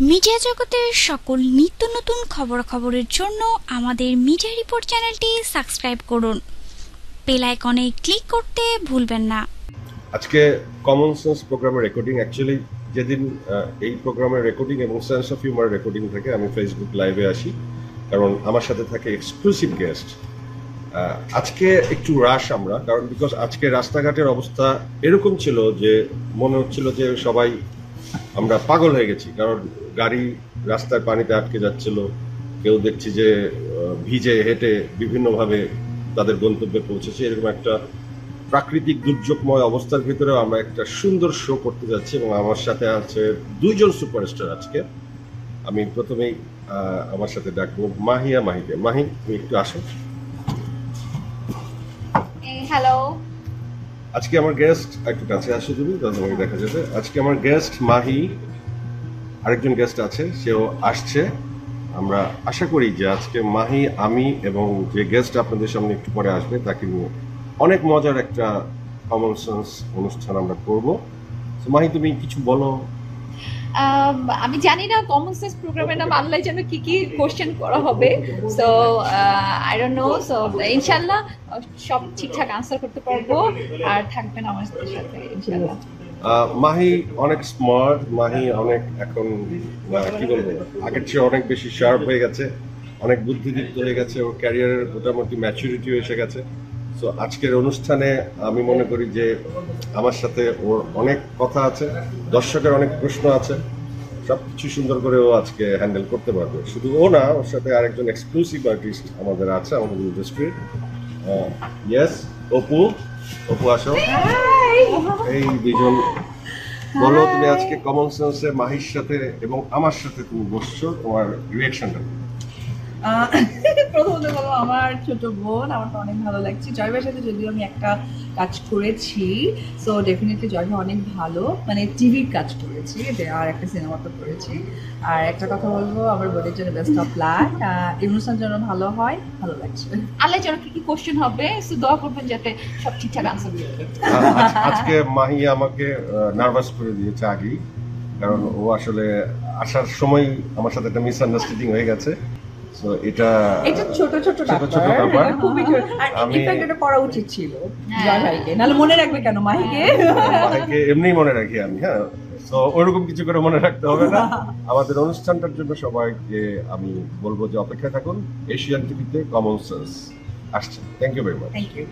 Media জগতের সকল নিত্য নতুন খবরাখবরের জন্য আমাদের মিডিয়া রিপোর্ট চ্যানেলটি সাবস্ক্রাইব করুন। বেল আইকনে ক্লিক করতে ভুলবেন না। আজকে কমন সেন্স প্রোগ্রামের রেকর্ডিং অ্যাকচুয়ালি যেদিন এই প্রোগ্রামের রেকর্ডিং এবং সেন্স অফ হিউমার রেকর্ডিং থেকে আমি ফেসবুক লাইভে আসি। কারণ আমার সাথে থাকে এক্সক্লুসিভ গেস্ট আজকে একটু রাশ আমরা, কারণ বিকজ আজকে রাস্তাঘাটের অবস্থা এরকম ছিল যে মনে হচ্ছিল যে সবাই আমরা পাগল হয়ে গেছি, কারণ গাড়ি রাস্তায় পানিতে আটকে যাচ্ছিল। কেউ দেখছি যে ভিজে হেঁটে বিভিন্নভাবে তাদের গন্তব্যে পৌঁছেছে। এরকম একটা প্রাকৃতিক দুর্যোগময় অবস্থার ভিতরেও আমরা একটা সুন্দর শো করতে যাচ্ছি এবং আমার সাথে আছে দুইজন সুপারস্টার আজকে। আমি প্রথমেই আমার সাথে ডাকবো মাহিয়া মাহিকে মাহি, তুমি একটু আসো। হ্যালো আজকে আমার গেস্ট একটু কাছে আসো তুমি তোমাকে দেখা যাবে। আজকে আমার গেস্ট মাহি, আরেকজন গেস্ট আছে, সেও আসছে। আমরা আশা করি যে আজকে মাহি, আমি এবং যে গেস্ট আপনাদের সামনে একটু পরে আসবে, তাকে নিয়ে অনেক মজার একটা কমন সেন্স অনুষ্ঠান আমরা করব। মাহি, তুমি কিছু বলো আমি জানি না কমন সেন্স প্রোগ্রামের নাম আল্লাহ যেন কি কি কোশ্চেন করা হবে। So I don't know so ইনশাল্লাহ সব ঠিকঠাক আনসার করতে পারব। আর থাকবেন আমার সাথে ইনশাল্লাহ মাহি অনেক স্মার্ট মাহি অনেক এখন কি বলব, আগের চেয়ে অনেক বেশি শার্প হয়ে গেছে, অনেক বুদ্ধিদীপ্ত হয়ে গেছে, ওর ক্যারিয়ারের মোটামুটি ম্যাচুরিটি এসে গেছে। সো আজকের অনুষ্ঠানে আমি মনে করি যে আমার সাথে ওর অনেক কথা আছে দর্শকের অনেক প্রশ্ন আছে সব কিছু সুন্দর করে ও আজকে হ্যান্ডেল করতে পারবে। শুধু ও না ওর সাথে আরেকজন এক্সক্লুসিভ আর্টিস্ট আমাদের আছে আমাদের ইন্ডাস্ট্রির ইয়েস অপু অপু আসো। এই দুজন বলো তুমি আজকে কমন সেন্সে মাহির সাথে এবং আমার সাথে তুমি বসছো তোমার রিয়েকশনটা আমার ছোট বোন আমার তো অনেক ভালো লাগছে। জয়ভাইয়ের সাথে যদিও আমি একটা কাজ করেছি সো ডেফিনেটলি জয় ভাই অনেক ভালো। মানে টিভির কাজ করেছি আর একটা সিনেমা তো করেছি। আর একটা কথা বলব আমার বোনের জন্য বেস্ট অফ লাক এই অনুষ্ঠান যেন ভালো হয় ভালো লাগছে। আল্লাহ যেন কি কি কোশ্চেন হবে সো দোয়া করবেন যাতে সব ঠিকঠাক আনসার দিতে আজকে মাহি আমাকে নার্ভাস করে দিয়েছে আগেই। কারণ ও আসলে আসার সময় আমার সাথে একটা মিসআন্ডারস্ট্যান্ডিং হয়ে গেছে। সো এটা এটা ছোট ছোট ছোট ছোট ব্যাপার ব্যাপার। খুবই ছোট আর ইনফ্যাক্ট এটা করা উচিত ছিল। জয় ভাইকে নাহলে মনে রাখবে কেন মাহিকে? মাহিকে এমনিই মনে রাখি আমি হ্যাঁ। তো ওইরকম কিছু করে মনে রাখতে হবে না। আমাদের অনুষ্ঠানটার জন্য সবাইকে আমি বলব যে অপেক্ষা থাকুন। এশিয়ান টিভিতে কমন সেন্স আসছে। Thank you very much thank you